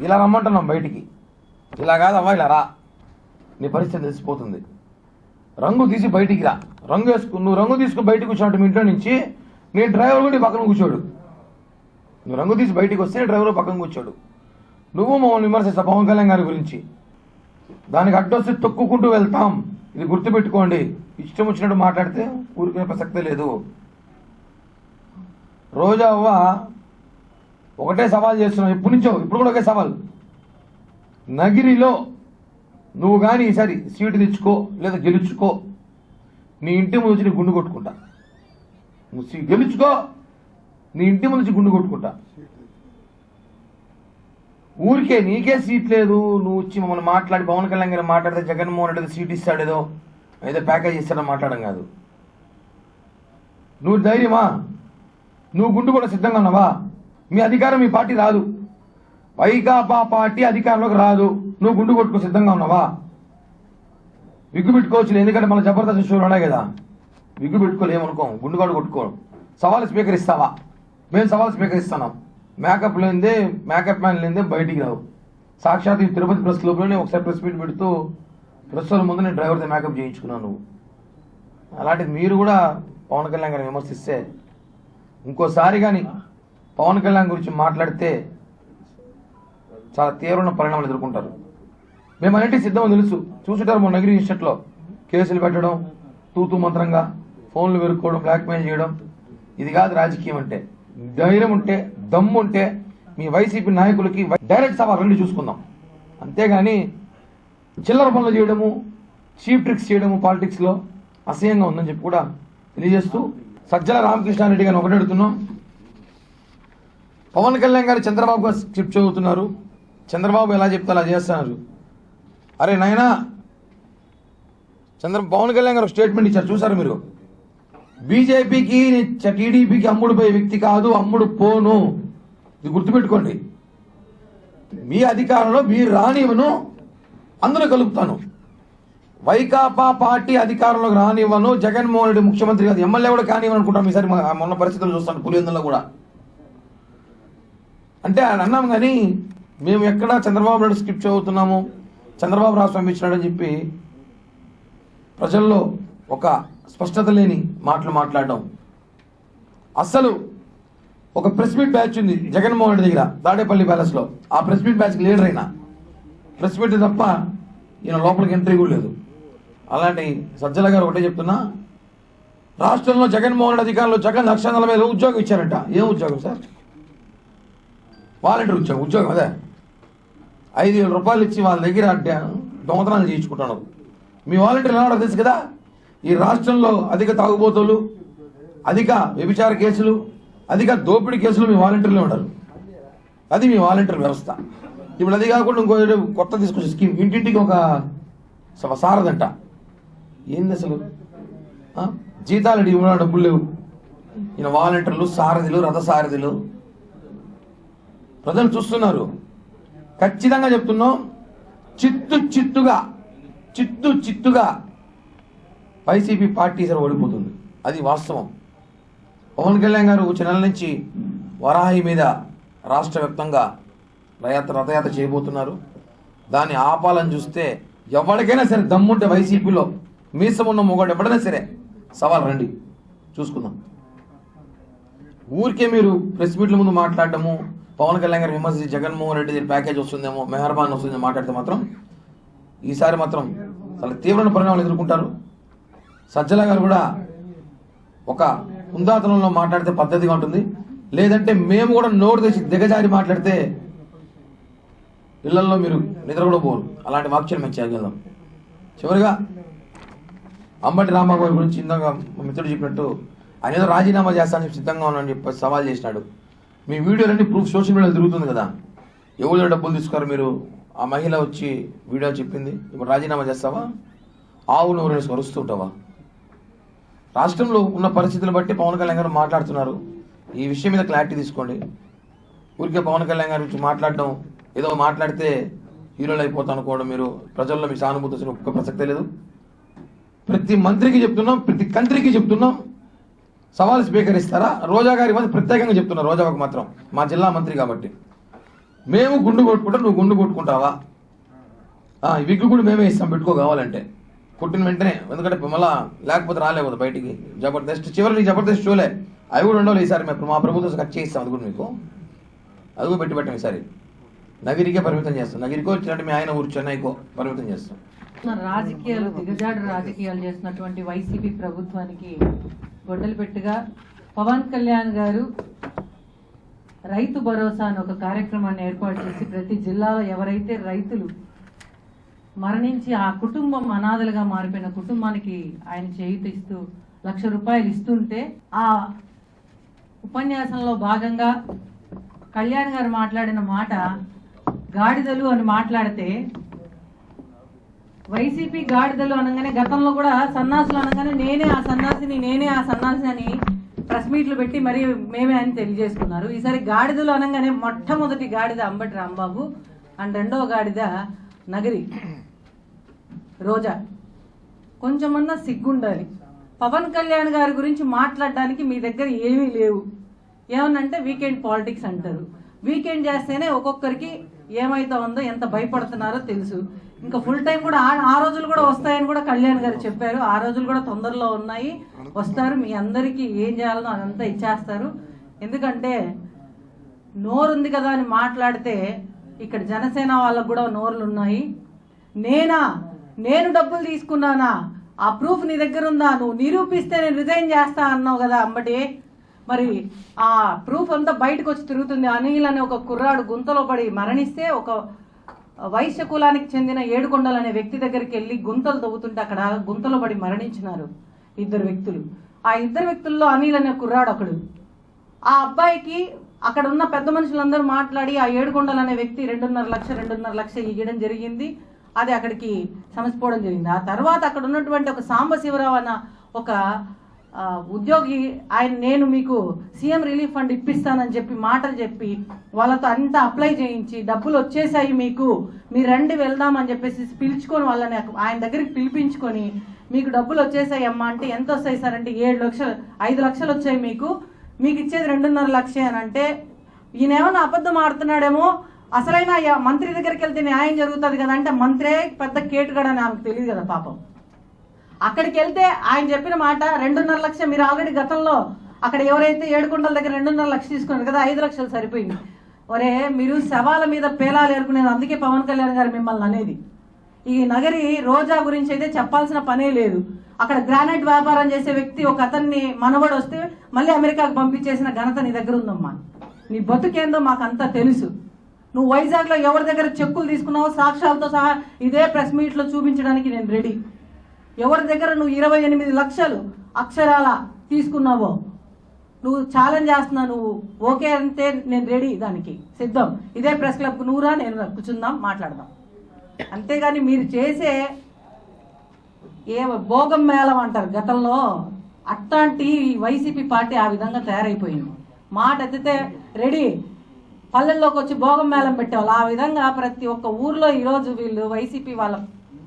ఇలా రమ్మంటున్నాం బయటికి. ఇలా కాదమ్మా ఇలా రా. నీ పరిస్థితి తెలిసిపోతుంది. రంగు తీసి బయటికి రా. రంగు వేసుకు నువ్వు రంగు తీసుకుని బయటకు కూర్చున్నట్టు మీ ఇంట్లో నుంచి నేను డ్రైవర్ కూడా నీ పక్కన కూర్చోడు. నువ్వు రంగు తీసి బయటికి వస్తే డ్రైవర్ పక్కన కూర్చోడు. నువ్వు మమ్మల్ని విమర్శిస్తా పవన్ కళ్యాణ్ గారి గురించి. దానికి అడ్డొస్తే తొక్కుకుంటూ వెళ్తాం. ఇది గుర్తుపెట్టుకోండి. ఇష్టం వచ్చినట్టు మాట్లాడితే ఊరికే ప్రసక్తే లేదు. రోజా అవ్వ ఒకటే సవాల్ చేస్తున్నావు. ఎప్పటి నుంచో? ఇప్పుడు కూడా ఒకే సవాల్. నగిరిలో నువ్వు కానీ ఈసారి సీటు తెచ్చుకో లేదా గెలుచుకో నీ ఇంటి ముందు వచ్చి నీ గుండు కొట్టుకుంటా. నువ్వు గెలుచుకో నీ ఇంటి ముందు వచ్చి గుండు కొట్టుకుంటా. ఊరికే నీకే సీట్ లేదు. నువ్వు వచ్చి మమ్మల్ని మాట్లాడి పవన్ కళ్యాణ్ గారు మాట్లాడితే జగన్మోహన్ రెడ్డి సీట్ ఇస్తాడేదో ఏదో ప్యాకేజ్ ఇస్తాడో మాట్లాడడం కాదు. నువ్వు ధైర్యమా? నువ్వు గుండు కూడా సిద్ధంగా ఉన్నావా? మీ అధికారం మీ పార్టీ రాదు. వైకాపా పార్టీ అధికారంలోకి రాదు. నువ్వు గుండు కొట్టుకో సిద్ధంగా ఉన్నావా? విగ్గు పెట్టుకోవచ్చు ఎందుకంటే మన జబర్దస్త్ షోలు ఉన్నాయి కదా. విగ్గు పెట్టుకోలేమనుకో గుండు కొట్టుకో. సవాల్ స్వీకరిస్తావా? మేము సవాల్ స్వీకరిస్తున్నాం. మేకప్ లేనిదే మేకప్ మ్యాన్ లేనిదే బయటికి రావు. సాక్షాత్ ఈ తిరుపతి ప్రెస్ క్లబ్లోనే ఒకసారి ప్రెస్ మీట్ పెడుతూ ప్రెస్ ముందు నేను డ్రైవర్తో మేకప్ చేయించుకున్నాను నువ్వు. అలాంటిది మీరు కూడా పవన్ కళ్యాణ్ గారిని విమర్శిస్తే ఇంకోసారి కానీ పవన్ కళ్యాణ్ గురించి మాట్లాడితే చాలా తీవ్రమైన పరిణామాలు ఎదుర్కొంటారు. మేము అన్నింటి సిద్ధమని తెలుసు. చూసుంటారు మన నగిరి ఇన్స్టిట్యూట్లో కేసులు పెట్టడం తూతూ మంత్రంగా ఫోన్లు వెరుక్కోవడం బ్లాక్మెయిల్ చేయడం. ఇది కాదు రాజకీయం అంటే. ధైర్యం ఉంటే దమ్ము ఉంటే మీ వైసీపీ నాయకులకి డైరెక్ట్ సభ రెండు చూసుకుందాం. అంతేగాని చిల్లర పనులు చేయడము చీప్ ట్రిక్స్ చేయడము పాలిటిక్స్లో అసహ్యంగా ఉందని చెప్పి కూడా తెలియజేస్తూ సజ్జల రామకృష్ణారెడ్డి గారిని ఒకటెడుతున్నాం పవన్ కళ్యాణ్ గారు చంద్రబాబు స్క్రిప్ట్ చదువుతున్నారు. చంద్రబాబు ఎలా చెప్తే అలా చేస్తున్నారు. అరే నాయనా చంద్ర పవన్ కళ్యాణ్ గారు స్టేట్మెంట్ ఇచ్చారు చూసారు మీరు? బీజేపీకి టీడీపీకి అమ్ముడు పోయే వ్యక్తి కాదు అమ్ముడు పోను. ఇది గుర్తుపెట్టుకోండి. మీ అధికారంలో మీరు రానివ్వను అందరూ కలుపుతాను. వైకాపా పార్టీ అధికారంలోకి రానివ్వను జగన్మోహన్ రెడ్డి ముఖ్యమంత్రి కాదు ఎమ్మెల్యే కూడా కానివ్వను అనుకుంటాం ఈసారి మొన్న పరిస్థితులు చూస్తాను పులివెందులో కూడా. అంటే ఆయన అన్నాం కానీ మేము ఎక్కడ చంద్రబాబు నాయుడు స్క్రిప్ట్ చదువుతున్నాము చంద్రబాబు రాష్ట్రం పంపించినాడని చెప్పి ప్రజల్లో ఒక స్పష్టత లేని మాటలు మాట్లాడడం. అస్సలు ఒక ప్రెస్ మీట్ బ్యాచ్ ఉంది జగన్మోహన్ రెడ్డి దగ్గర దాడేపల్లి ప్యాలెస్లో ఆ ప్రెస్ మీట్ బ్యాచ్కి లీడర్ అయినా. ప్రెస్ మీట్ తప్ప ఈయన లోపలికి ఎంట్రీ కూడా లేదు. అలాంటి సజ్జల గారు ఒకటే చెప్తున్నా. రాష్ట్రంలో జగన్మోహన్ రెడ్డి అధికారులు జగన్ లక్ష నలభై ఉద్యోగం ఇచ్చారంట. ఏం ఉద్యోగం సార్? వాలంటీర్ ఉద్యోగం ఉద్యోగం అదే. ఐదు వేల రూపాయలు ఇచ్చి వాళ్ళ దగ్గర దొంగతనాలు చేయించుకుంటున్నారు. మీ వాలంటీర్ ఎలా తెలుసు కదా? ఈ రాష్ట్రంలో అధిక తాగుబోతులు అధిక వ్యభిచార కేసులు అధిక దోపిడీ కేసులు మీ వాలంటీర్లే ఉండరు అది మీ వాలంటీర్ వ్యవస్థ. ఇప్పుడు అది కాకుండా ఇంకో కొత్త తీసుకొచ్చే స్కీమ్ ఇంటింటికి ఒక స- సారదంట. ఏంది అసలు? జీతాలు ఇవ్వడం డబ్బులు లేవు. ఈయన వాలంటీర్లు సారథులు రథ సారథిలు ప్రజలు చూస్తున్నారు. ఖచ్చితంగా చెప్తున్నాం. చిత్తు చిత్తుగా చిత్తు చిత్తుగా వైసీపీ పార్టీ సార్ ఓడిపోతుంది. అది వాస్తవం. పవన్ కళ్యాణ్ గారు వచ్చే నెల నుంచి వరాహి మీద రాష్ట్ర వ్యాప్తంగా రథయాత్ర రథయాత్ర చేయబోతున్నారు. దాన్ని ఆపాలని చూస్తే ఎవరికైనా సరే దమ్ముంటే వైసీపీలో మీసం ఉన్న మొగాడు ఎవడైనా సరే సవాల్ రండి. చూసుకుందాం. ఊరికే మీరు ప్రెస్ మీట్ల ముందు మాట్లాడటము పవన్ కళ్యాణ్ గారు విమర్శించి జగన్మోహన్ రెడ్డి దీని ప్యాకేజ్ వస్తుందేమో మెహర్బాన్ వస్తుందేమో మాట్లాడితే మాత్రం ఈసారి మాత్రం చాలా తీవ్రమైన పరిణామాలు ఎదుర్కొంటారు. సజ్జల గారు కూడా ఒక ఉందాతనంలో మాట్లాడితే పద్ధతిగా ఉంటుంది. లేదంటే మేము కూడా నోరు తెచ్చి దిగజారి మాట్లాడితే ఇళ్ళలో మీరు నిద్ర కూడా పోరు. అలాంటి వాక్యం మేము చేయగలం చివరిగా అంబటి రాంబాబు గారి గురించి ఇందాక మా మిత్రుడు చెప్పినట్టు ఆయన ఏదో రాజీనామా చేస్తానని సిద్ధంగా ఉన్నానని చెప్పి సవాల్ చేసినాడు. మీ వీడియోలన్నీ ప్రూఫ్ సోషల్ మీడియాలో తిరుగుతుంది కదా. ఎవరు డబ్బులు తీసుకున్నారు మీరు? ఆ మహిళ వచ్చి వీడియో చెప్పింది. ఇప్పుడు రాజీనామా చేస్తావా? ఆవు నూరు వేసి రాష్ట్రంలో ఉన్న పరిస్థితులను బట్టి పవన్ కళ్యాణ్ గారు మాట్లాడుతున్నారు. ఈ విషయం మీద క్లారిటీ తీసుకోండి. ఊరికే పవన్ కళ్యాణ్ గారి గురించి మాట్లాడడం ఏదో మాట్లాడితే హీరోలు అయిపోతాం అనుకోవడం మీరు. ప్రజల్లో మీ సానుభూతి వచ్చిన ఒక్క ప్రసక్తే లేదు. ప్రతి మంత్రికి చెప్తున్నాం ప్రతి కంత్రికి చెప్తున్నాం. సవాల్ స్వీకరిస్తారా? రోజా గారి మంది ప్రత్యేకంగా చెప్తున్నా రోజాకు మాత్రం. మా జిల్లా మంత్రి కాబట్టి. మేము గుండు కొట్టుకుంటా నువ్వు గుండు కొట్టుకుంటావా? విగ్గు కూడా మేమే ఇస్తాం పెట్టుకో కావాలంటే. కుట్టిన వెంటనే ఎందుకంటే మళ్ళా లేకపోతే రాలేదు బయటికి. జబర్దస్త్ చివరి నీ జబర్దస్త్ షోలే. అవి కూడా ఉండవు ఈసారి మేము మా ప్రభుత్వం కట్ చేయిస్తాం అది కూడా మీకు. అది కూడా పెట్టి పెట్టాం ఈసారి. నగిరికే పరిమితం చేస్తాం. నగిరికో వచ్చినట్టు మీ ఆయన ఊరు చెన్నైకో పరిమితం చేస్తాం. రాజకీయాలు దిగజాడు రాజకీయాలు చేస్తున్నటువంటి వైసీపీ ప్రభుత్వానికి గొడ్డలు పెట్టుగా పవన్ కళ్యాణ్ గారు రైతు భరోసా అని ఒక కార్యక్రమాన్ని ఏర్పాటు చేసి ప్రతి జిల్లాలో ఎవరైతే రైతులు మరణించి ఆ కుటుంబం అనాథలుగా మారిపోయిన కుటుంబానికి ఆయన చేయూతిస్తూ లక్ష రూపాయలు ఇస్తుంటే ఆ ఉపన్యాసంలో భాగంగా కళ్యాణ్ గారు మాట్లాడిన మాట గాడిదలు అని మాట్లాడితే వైసీపీ గాడిదలు అనగానే గతంలో కూడా సన్నాసులు అనగానే నేనే ఆ సన్నాసిని నేనే ఆ సన్నాసి అని ప్రెస్ మీట్లు పెట్టి మరి మేమే అని తెలియజేసుకున్నారు. ఈసారి గాడిదలు అనగానే మొట్టమొదటి గాడిద అంబటి రాంబాబు అండ్ రెండవ గాడిద నగరి రోజా. కొంచెమన్నా సిగ్గుండాలి. పవన్ కళ్యాణ్ గారి గురించి మాట్లాడడానికి మీ దగ్గర ఏమీ లేవు. ఏమనంటే వీకెండ్ పాలిటిక్స్ అంటారు. వీకెండ్ చేస్తేనే ఒక్కొక్కరికి ఏమైతా ఉందో ఎంత భయపడుతున్నారో తెలుసు. ఇంకా ఫుల్ టైం కూడా ఆ- ఆ రోజులు కూడా వస్తాయని కూడా కళ్యాణ్ గారు చెప్పారు. ఆ రోజులు కూడా తొందరలో ఉన్నాయి. వస్తారు. మీ అందరికీ ఏం చేయాలనో అదంతా ఇచ్చేస్తారు. ఎందుకంటే నోరుంది కదా అని మాట్లాడితే ఇక్కడ జనసేన వాళ్ళకు కూడా నోర్లు ఉన్నాయి నేనా? నేను డబ్బులు తీసుకున్నానా? ఆ ప్రూఫ్ నీ దగ్గర ఉందా? నువ్వు నిరూపిస్తే నేను రిజైన్ చేస్తా అన్నావు కదా అంబటి. మరి ఆ ప్రూఫ్ అంతా బయటకు వచ్చి తిరుగుతుంది. అనిల్ అనే ఒక కుర్రాడు గుంతలో పడి మరణిస్తే ఒక వైశ్య కులానికి చెందిన ఏడుకొండలు అనే వ్యక్తి దగ్గరికి వెళ్ళి గుంతలు తవ్వుతుంటే అక్కడ గుంతలో పడి మరణించినారు ఇద్దరు వ్యక్తులు. ఆ ఇద్దరు వ్యక్తుల్లో అనిల్ అనే కుర్రాడు ఒకడు. ఆ అబ్బాయికి అక్కడ ఉన్న పెద్ద మనుషులందరూ మాట్లాడి ఆ ఏడుకొండలు అనే వ్యక్తి రెండున్నర లక్ష రెండున్నర లక్ష ఇవ్వడం జరిగింది. అది అక్కడికి సమసిపోవడం జరిగింది. ఆ తర్వాత అక్కడ ఉన్నటువంటి ఒక సాంబశివరావు అన్న ఒక ఉద్యోగి ఆయన నేను మీకు సీఎం రిలీఫ్ ఫండ్ ఇప్పిస్తానని చెప్పి మాటలు చెప్పి వాళ్ళతో అంతా అప్లై చేయించి డబ్బులు వచ్చేసాయి మీకు మీరు రండి వెళ్దామని చెప్పేసి పిలుచుకొని వాళ్ళని ఆయన దగ్గరికి పిలిపించుకొని మీకు డబ్బులు వచ్చేసాయి అమ్మా అంటే ఎంత వస్తాయి సార్ అంటే ఏడు లక్షలు ఐదు లక్షలు వచ్చాయి మీకు మీకు ఇచ్చేది రెండున్నర లక్షే అని అంటే ఈయనేమన్నా అబద్ధం ఆడుతున్నాడేమో అసలైన మంత్రి దగ్గరికి వెళ్తే న్యాయం జరుగుతుంది కదా అంటే మంత్రే పెద్ద కేటుగాడని ఆమెకు తెలియదు కదా పాపం. అక్కడికి వెళ్తే ఆయన చెప్పిన మాట రెండున్నర లక్ష మీరు ఆల్రెడీ గతంలో అక్కడ ఎవరైతే ఏడుకుంటల దగ్గర రెండున్నర లక్ష తీసుకున్నారు కదా ఐదు లక్షలు సరిపోయింది. ఒరే మీరు శవాల మీద పేలాలు ఏరుకునేది అందుకే పవన్ కళ్యాణ్ గారు మిమ్మల్ని అనేది. ఈ నగరి రోజా గురించి అయితే చెప్పాల్సిన పనే లేదు. అక్కడ గ్రానైట్ వ్యాపారం చేసే వ్యక్తి ఒక అతన్ని మనవడు వస్తే మళ్ళీ అమెరికాకు పంపించేసిన ఘనత నీ దగ్గర ఉందమ్మా. నీ బతుకేందో మాకంతా తెలుసు. నువ్వు వైజాగ్లో ఎవరి దగ్గర చెక్కులు తీసుకున్నావో సాక్ష్యాలతో సహా ఇదే ప్రెస్ మీట్లో చూపించడానికి నేను రెడీ. ఎవరి దగ్గర నువ్వు ఇరవై ఎనిమిది లక్షలు అక్షరాల తీసుకున్నావో? నువ్వు ఛాలెంజ్ చేస్తున్నా నువ్వు ఓకే అంటే నేను రెడీ దానికి. సిద్ధం. ఇదే ప్రెస్ క్లబ్ నూరా? నేను కూర్చుందాం మాట్లాడదాం. అంతేగాని మీరు చేసే ఏ భోగం మేళం అంటారు గతంలో? అట్లాంటి వైసీపీ పార్టీ ఆ విధంగా తయారైపోయింది. మాట ఎత్తితే రెడీ పల్లెల్లోకి వచ్చి భోగం మేళం పెట్టేవాళ్ళు. ఆ విధంగా ప్రతి ఒక్క ఊర్లో ఈరోజు వీళ్ళు వైసీపీ వాళ్ళ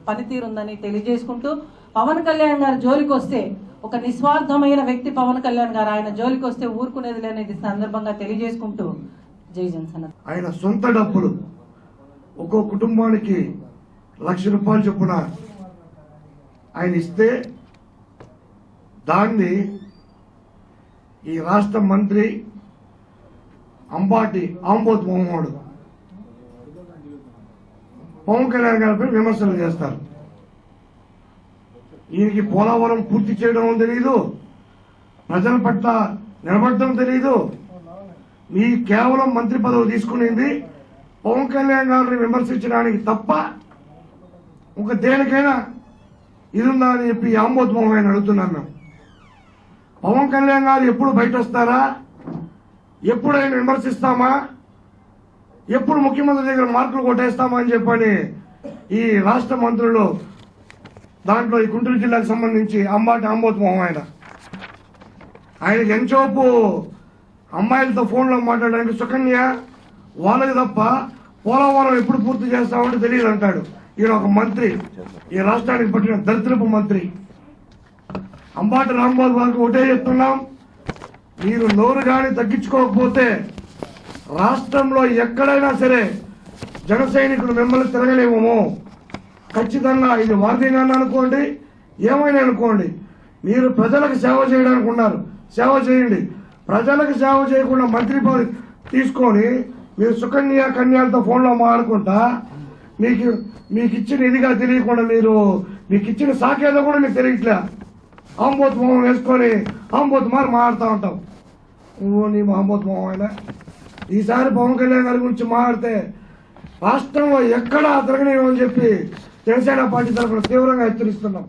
పనితీరుందని తెలియజేసుకుంటూ పవన్ కళ్యాణ్ గారు జోలికి వస్తే ఒక నిస్వార్థమైన వ్యక్తి పవన్ కళ్యాణ్ గారు ఆయన జోలికి వస్తే ఊరుకునేది లేనిది సందర్భంగా తెలియజేసుకుంటూ జై జన్సన్. ఆయన సొంత డబ్బులు ఒక్కో కుటుంబానికి లక్ష రూపాయలు చొప్పున ఆయన ఇస్తే దాన్ని ఈ రాష్ట్ర మంత్రి అంబాటి ఆంబోత్ మొహమ్మడు పవన్ కళ్యాణ్ గారిపై విమర్శలు చేస్తారు. ఈయనకి పోలవరం పూర్తి చేయడం తెలియదు ప్రజల పట్ల నిలబడటం తెలియదు మీ కేవలం మంత్రి పదవి తీసుకునేది పవన్ కళ్యాణ్ గారిని విమర్శించడానికి తప్ప ఒక దేనికైనా ఇది ఉందా అని చెప్పి ఆంబోత్ ఆయన అడుగుతున్నాం మేము పవన్ కళ్యాణ్ గారు ఎప్పుడు బయట వస్తారా? ఎప్పుడు ఆయన విమర్శిస్తామా? ఎప్పుడు ముఖ్యమంత్రి దగ్గర మార్కులు కొట్టేస్తామా అని చెప్పని ఈ రాష్ట్ర మంత్రులు దాంట్లో ఈ గుంటూరు జిల్లాకు సంబంధించి అంబాటి ఆంబోత్ ఆయన. ఆయన ఎంచోపు అమ్మాయిలతో ఫోన్లో మాట్లాడడానికి సుకన్య వాళ్ళకి తప్ప పోలవరం ఎప్పుడు పూర్తి చేస్తామంటే తెలియదు అంటాడు. ఈయన ఒక మంత్రి. ఈ రాష్ట్రానికి పట్టిన దరిద్రపు మంత్రి. అంబాటి రాంబాబు గారికి ఒకటే చెప్తున్నాం. మీరు నోరు కానీ తగ్గించుకోకపోతే రాష్ట్రంలో ఎక్కడైనా సరే జన సైనికులు మిమ్మల్ని తిరగలేమో. ఖచ్చితంగా ఇది వార్తీగాన్ని అనుకోండి ఏమైనా అనుకోండి. మీరు ప్రజలకు సేవ చేయడానికి ఉన్నారు సేవ చేయండి. ప్రజలకు సేవ చేయకుండా మంత్రి పదవి తీసుకొని మీరు సుకన్య కన్యాలతో ఫోన్లో మాట్లాడుకుంటా మీకు మీకు ఇచ్చిన ఇదిగా తెలియకుండా మీరు మీకు ఇచ్చిన సాకేదో కూడా మీకు తెలియట్లే. ఆంబోత్ మొహం వేసుకొని ఆంబోత్ మారి మాట్లాడుతూ ఉంటాం. నువ్వు నీ మహమ్మద్ మొహం ఈసారి పవన్ కళ్యాణ్ గారి గురించి మాట్లాడితే రాష్ట్రంలో ఎక్కడా తిరగనేమని చెప్పి జనసేన పార్టీ తరఫున తీవ్రంగా హెచ్చరిస్తున్నాం.